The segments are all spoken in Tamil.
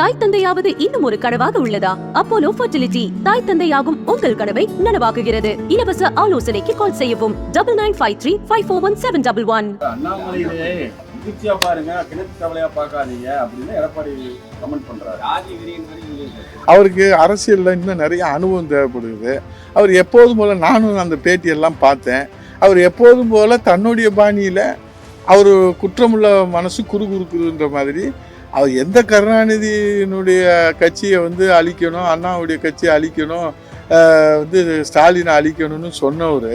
தாய் தந்தையாவது இன்னும் ஒரு கனவாக உள்ளதா? அப்போலோ ஃபர்டிலிட்டி தாய் தந்தையாகும் உங்கள் கனவை நனவாக்குகிறது. இலவச ஆலோசனைக்கு கால் செய்யவும். Double nine five three five four one seven double one மகிழ்ச்சியா பாருங்க கிணத்து கவலையா பார்க்காதீங்க அப்படின்னு எடப்பாடி கமெண்ட் பண்றாரு. அவருக்கு அரசியலில் இன்னும் நிறைய அனுபவம் தேவைப்படுது. அவர் எப்போதும் போல நானும் அந்த பேட்டியெல்லாம் பார்த்தேன். அவர் எப்போதும் போல தன்னுடைய பாணியில் அவர் குற்றமுள்ள மனசு குறுகுறுக்குதுன்ற மாதிரி அவர் எந்த கருணாநிதியினுடைய கட்சியை வந்து அழிக்கணும் அண்ணாவுடைய கட்சியை அழிக்கணும் வந்து ஸ்டாலினை அழிக்கணும்னு சொன்னவர்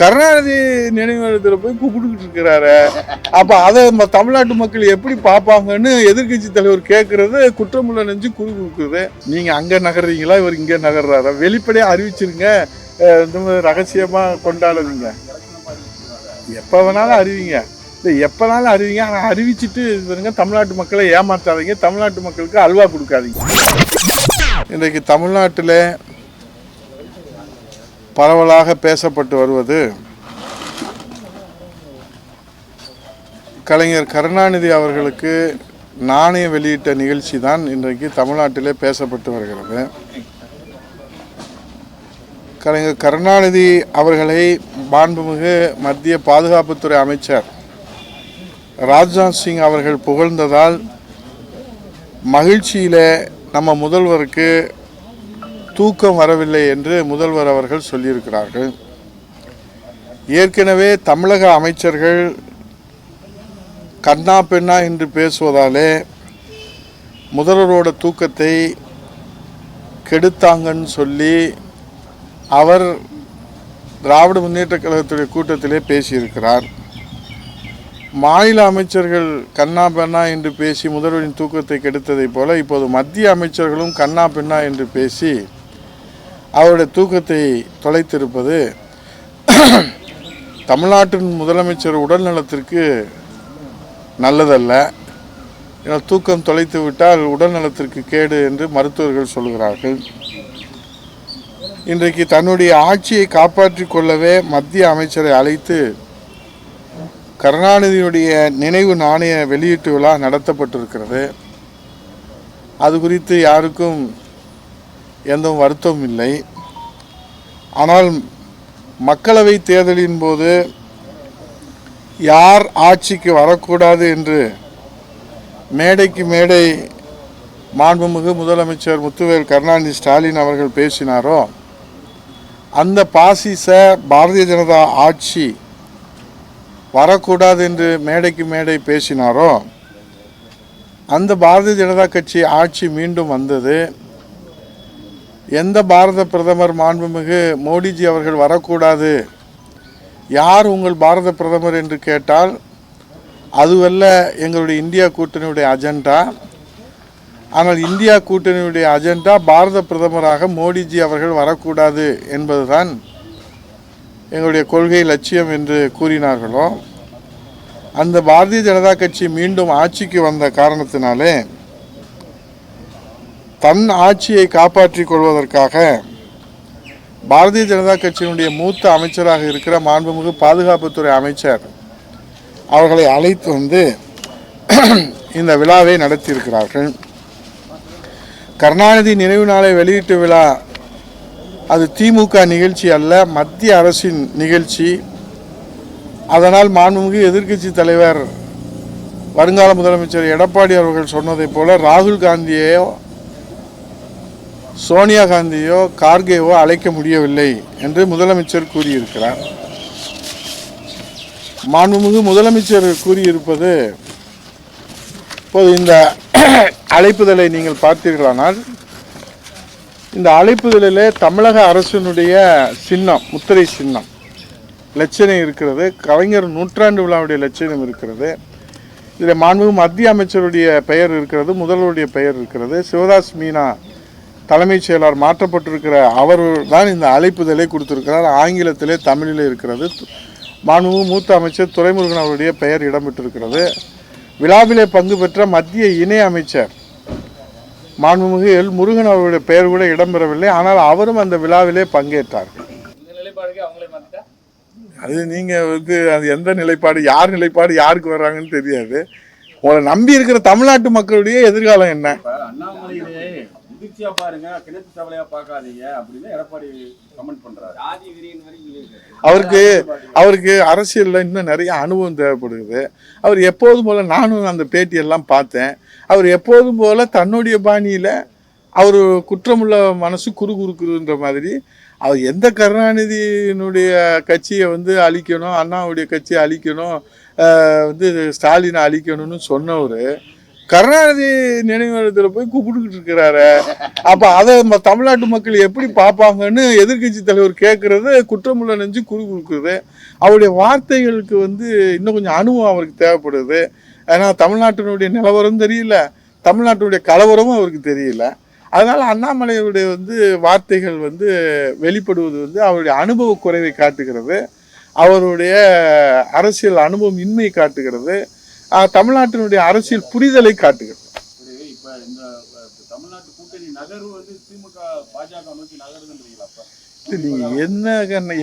கருணாநிதி நினைவிடத்தில் போய் கூப்பிட்டுக்கிட்டு இருக்கிறாரு. அப்போ அதை நம்ம தமிழ்நாட்டு மக்கள் எப்படி பார்ப்பாங்கன்னு எதிர்க்கட்சி தலைவர் கேட்குறது குற்றமுள்ள நெஞ்சு குறு குறுக்குது நீங்கள் அங்கே நகர்றீங்களா? இவர் இங்கே நகர்றாரா? வெளிப்படையாக அறிவிச்சிருங்க. இந்த மாதிரி ரகசியமாக கொண்டாடுங்க. எப்போ வேணாலும் அறிவிங்க. எப்போனாலும் அறிவிங்க ஆனால் அறிவிச்சிட்டு இது பாருங்க தமிழ்நாட்டு மக்களை ஏமாற்றாதீங்க தமிழ்நாட்டு மக்களுக்கு அல்வா கொடுக்காதீங்க. இன்றைக்கு தமிழ்நாட்டில் பரவலாக பேசப்பட்டு வருவது கலைஞர் கருணாநிதி அவர்களுக்கு நாணயம் வெளியிட்ட நிகழ்ச்சி தான் இன்றைக்கு தமிழ்நாட்டிலே பேசப்பட்டு வருகிறது. கலைஞர் கருணாநிதி அவர்களை மாண்புமிகு மத்திய பாதுகாப்புத்துறை அமைச்சர் ராஜ்நாத் சிங் அவர்கள் புகழ்ந்ததால் மகிழ்ச்சியில் நம்ம முதல்வருக்கு தூக்கம் வரவில்லை என்று முதல்வர் அவர்கள் சொல்லியிருக்கிறார்கள். ஏற்கனவே தமிழக அமைச்சர்கள் கண்ணா பெண்ணா என்று பேசுவதாலே முதல்வரோட தூக்கத்தை கெடுத்தாங்கன்னு சொல்லி அவர் திராவிட முன்னேற்ற கழகத்துடைய கூட்டத்திலே பேசியிருக்கிறார். மாநில அமைச்சர்கள் கண்ணா பெண்ணா என்று பேசி முதல்வரின் தூக்கத்தை கெடுத்ததைப் போல இப்போது மத்திய அமைச்சர்களும் கண்ணா பெண்ணா என்று பேசி அவருடைய தூக்கத்தை தொலைத்திருப்பது தமிழ்நாட்டின் முதலமைச்சர் உடல் நலத்திற்கு நல்லதல்ல. ஏன்னா தூக்கம் தொலைத்து விட்டால் உடல் நலத்திற்கு கேடு என்று மருத்துவர்கள் சொல்கிறார்கள். இன்றைக்கு தன்னுடைய ஆட்சியை காப்பாற்றி கொள்ளவே மத்திய அமைச்சரை அழைத்து கருணாநிதியுடைய நினைவு நாணய வெளியீட்டு விழா நடத்தப்பட்டிருக்கிறது. அது குறித்து யாருக்கும் எந்த வருத்தமும் இல்லை. ஆனால் மக்களவை தேர்தலின் போது யார் ஆட்சிக்கு வரக்கூடாது என்று மேடைக்கு மேடை மாண்புமிகு முதலமைச்சர் முத்துவேல் கருணாநிதி ஸ்டாலின் அவர்கள் பேசினாரோ அந்த பாசிச பாரதிய ஜனதா ஆட்சி வரக்கூடாது என்று மேடைக்கு மேடை பேசினாரோ அந்த பாரதிய ஜனதா கட்சி ஆட்சி மீண்டும் வந்தது. எந்த பாரத பிரதமர் மாண்புமிகு மோடிஜி அவர்கள் வரக்கூடாது யார் உங்கள் பாரத பிரதமர் என்று கேட்டால் அதுவல்ல எங்களுடைய இந்தியா கூட்டணியுடைய அஜெண்டா. ஆனால் இந்தியா கூட்டணியுடைய அஜெண்டா பாரத பிரதமராக மோடிஜி அவர்கள் வரக்கூடாது என்பதுதான் எங்களுடைய கொள்கை லட்சியம் என்று கூறினார்களோ அந்த பாரதிய ஜனதா கட்சி மீண்டும் ஆட்சிக்கு வந்த காரணத்தினாலே தன் ஆட்சியை காப்பாற்றிக் கொள்வதற்காக பாரதிய ஜனதா கட்சியினுடைய மூத்த அமைச்சராக இருக்கிற மாண்புமிகு பாதுகாப்புத்துறை அமைச்சர் அவர்களை அழைத்து வந்து இந்த விழாவை நடத்தியிருக்கிறார்கள். கருணாநிதி நினைவு நாளை வெளியீட்டு விழா அது திமுக நிகழ்ச்சி அல்ல மத்திய அரசின் நிகழ்ச்சி. அதனால் மாண்புமிகு எதிர்க்கட்சி தலைவர் வருங்கால முதலமைச்சர் எடப்பாடி அவர்கள் சொன்னதைப் போல ராகுல் காந்தியையோ சோனியா காந்தியோ கார்கேவோ அழைக்க முடியவில்லை என்று முதலமைச்சர் கூறியிருக்கிறார். மாண்புமிகு முதலமைச்சர் கூறியிருப்பது இப்போது இந்த அழைப்புதலை நீங்கள் பார்த்தீர்களானால் இந்த அழைப்புதலிலே தமிழக அரசினுடைய சின்னம் முத்திரை சின்னம் லட்சணம் இருக்கிறது. கலைஞர் நூற்றாண்டு விழாவுடைய லட்சணம் இருக்கிறது. இதில் மாண்பு மத்திய அமைச்சருடைய பெயர் இருக்கிறது முதல்வருடைய பெயர் இருக்கிறது. சிவதாஸ் மீனா தலைமைச் செயலாளர் மாற்றப்பட்டிருக்கிற அவர் தான் இந்த அழைப்புதலை கொடுத்திருக்கிறார். ஆங்கிலத்திலே தமிழிலே இருக்கிறது. மாண்பு மூத்த அமைச்சர் துரைமுருகன் அவருடைய பெயர் இடம்பெற்றிருக்கிறது. விழாவிலே பங்கு பெற்ற மத்திய இணை அமைச்சர் மாண்புமிகு எல். முருகன் அவருடைய பெயர் கூட இடம்பெறவில்லை. ஆனால் அவரும் அந்த விழாவிலே பங்கேற்றார் இந்த நிலைப்பாடுக்கு அவங்களே மாத்திட்டா? அது நீங்கள் வந்து அது எந்த நிலைப்பாடு யார் நிலைப்பாடு யாருக்கு வர்றாங்கன்னு தெரியாது. உங்களை நம்பி இருக்கிற தமிழ்நாட்டு மக்களுடைய எதிர்காலம் என்ன? இப்ப அண்ணாமலையிலே முதிர்ச்சியா பாருங்க கிணத்து தவளையா பார்க்காதீங்க அப்படின்னு எடப்பாடி கமெண்ட் பண்றாரு. அவருக்கு அவருக்கு அரசியலில் இன்னும் நிறைய அனுபவம் தேவைப்படுது. அவர் எப்போதும் போல நானும் அந்த பேட்டியெல்லாம் பார்த்தேன். அவர் எப்போதும் போல தன்னுடைய பாணியில் அவர் குற்றமுள்ள மனசு குறுகுறுக்குதுன்ற மாதிரி அவர் எந்த கருணாநிதியினுடைய கட்சியை வந்து அழிக்கணும் அண்ணாவுடைய கட்சியை அழிக்கணும் வந்து ஸ்டாலினை அழிக்கணும்னு சொன்னவர் கருணாநிதி நினைவிடத்தில் போய் கூப்பிட்டுக்கிட்டு இருக்கிறாரு. அப்போ அதை நம்ம தமிழ்நாட்டு மக்கள் எப்படி பார்ப்பாங்கன்னு எதிர்க்கட்சி தலைவர் கேட்குறது குற்றமுள்ள நெஞ்சு குறு கொடுக்குறது அவருடைய வார்த்தைகளுக்கு வந்து இன்னும் கொஞ்சம் அனுபவம் அவருக்கு தேவைப்படுது. ஏன்னா தமிழ்நாட்டினுடைய நிலவரம் தெரியல. தமிழ்நாட்டினுடைய கலவரமும் அவருக்கு தெரியல. அதனால அண்ணாமலையுடைய வந்து வார்த்தைகள் வந்து வெளிப்படுவது வந்து அவருடைய அனுபவ குறைவை காட்டுகிறது. அவருடைய அரசியல் அனுபவம் இன்மை காட்டுகிறது. தமிழ்நாட்டினுடைய அரசியல் புரிதலை காட்டுகிறது. சரி, இப்ப இந்த அஹ், தமிழ்நாட்டு கூட்டணி நகர்வு வந்து திமுக பாஜக நோக்கி நகருதுன்றீங்களா அப்ப? நீங்க என்ன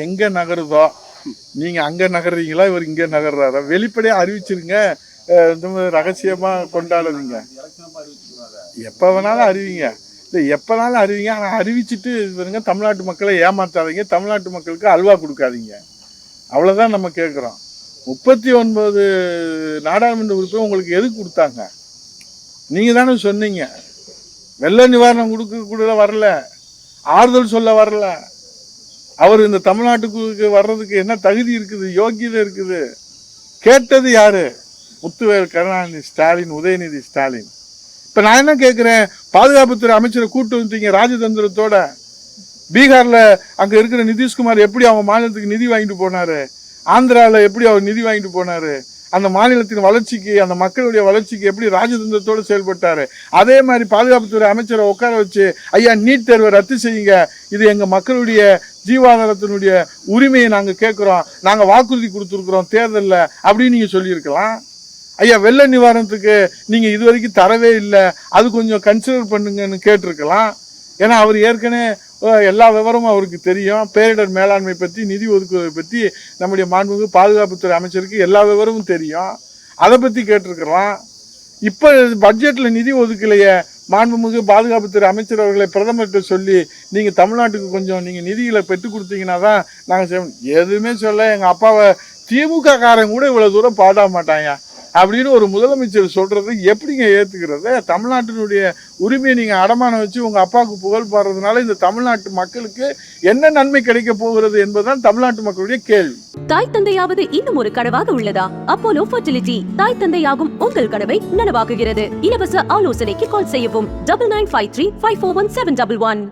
எங்க நகருதோ நீங்க அங்க நகர்றீங்களா இவர் இங்க நகர்றாரா? வெளிப்படையா அறிவிச்சிருங்க. ரகசியமாக கொண்டாடுவீங்க எப்போ வேணாலும் அறிவிங்க. இல்லை எப்போனாலும் அறிவிங்க. ஆனால் அறிவிச்சிட்டு பாருங்க தமிழ்நாட்டு மக்களை ஏமாற்றாதீங்க. தமிழ்நாட்டு மக்களுக்கு அல்வா கொடுக்காதீங்க. அவ்வளோதான் நம்ம கேட்குறோம் முப்பத்தி ஒன்பது நாடாளுமன்ற உறுப்பினர் உங்களுக்கு எது கொடுத்தாங்க? நீங்கள் தானே சொன்னீங்க. வெள்ள நிவாரணம் கொடுக்க கூட வரல. ஆறுதல் சொல்ல வரல. அவர் இந்த தமிழ்நாட்டுக்கு வர்றதுக்கு என்ன தகுதி இருக்குது? யோக்கியதை இருக்குது. கேட்டது யாரு? முத்துவேல் கருணாநிதி ஸ்டாலின் உதயநிதி ஸ்டாலின். இப்போ நான் என்ன கேட்குறேன் பாதுகாப்புத்துறை அமைச்சரை கூட்டு வந்தீங்க ராஜதந்திரத்தோட. பீகாரில் அங்கே இருக்கிற நிதிஷ்குமார் எப்படி அவங்க மாநிலத்துக்கு நிதி வாங்கிட்டு போனாரு? ஆந்திராவில் எப்படி அவர் நிதி வாங்கிட்டு போனாரு? அந்த மாநிலத்தின் வளர்ச்சிக்கு அந்த மக்களுடைய வளர்ச்சிக்கு எப்படி ராஜதந்திரத்தோடு செயல்பட்டாரு? அதே மாதிரி பாதுகாப்புத்துறை அமைச்சரை உட்கார வச்சு ஐயா நீட் தேர்வை ரத்து செய்யுங்க. இது எங்கள் மக்களுடைய ஜீவாதாரத்தினுடைய உரிமையை நாங்கள் கேட்குறோம் நாங்கள் வாக்குறுதி கொடுத்துருக்குறோம் தேர்தலில். அப்படின்னு நீங்கள் சொல்லியிருக்கலாம். ஐயா வெள்ள நிவாரணத்துக்கு நீங்கள் இது வரைக்கும் தரவே இல்லை. அது கொஞ்சம் கன்சிடர் பண்ணுங்கன்னு கேட்டிருக்கலாம். ஏன்னா அவர் ஏற்கனவே எல்லா விவரமும் அவருக்கு தெரியும். பேரிடர் மேலாண்மை பற்றி நிதி ஒதுக்குவதை பற்றி நம்முடைய மாண்புமிகு பாதுகாப்புத்துறை அமைச்சருக்கு எல்லா விவரமும் தெரியும். அதை பற்றி கேட்டிருக்கலாம். இப்போ பட்ஜெட்டில் நிதி ஒதுக்கலையே மாண்புமிகு பாதுகாப்புத்துறை அமைச்சர் அவர்களை பிரதமர்கிட்ட சொல்லி நீங்கள் தமிழ்நாட்டுக்கு கொஞ்சம் நீங்கள் நிதிகளை பெற்றுக் கொடுத்தீங்கன்னா தான் நாங்கள் செய்வோம். எதுவுமே சொல்ல எங்கள் அப்பாவை திமுக காரன் கூட இவ்வளோ தூரம் பாட மாட்டாங்க அப்படின்னு ஒரு முதலமைச்சர் சொல்கிறது எப்படிங்க ஏற்றுக்கிறது தமிழ்நாட்டினுடைய உரிமையை நீங்கள் அடமானம் வச்சு உங்கள் அப்பாவுக்கு புகழ் பாடுறதுனால இந்த தமிழ்நாட்டு மக்களுக்கு என்ன நன்மை கிடைக்க போகிறது என்பதுதான் தமிழ்நாட்டு மக்களுடைய கேள்வி. தாய் தந்தையாவது இன்னும் ஒரு கனவாக உள்ளதா? அப்போலோ ஃபர்டிலிட்டி தாய் தந்தையாகும் உங்கள் கனவை நனவாக்குகிறது. இலவச ஆலோசனைக்கு கால் செய்யவும். Double nine five three five four one seven double one.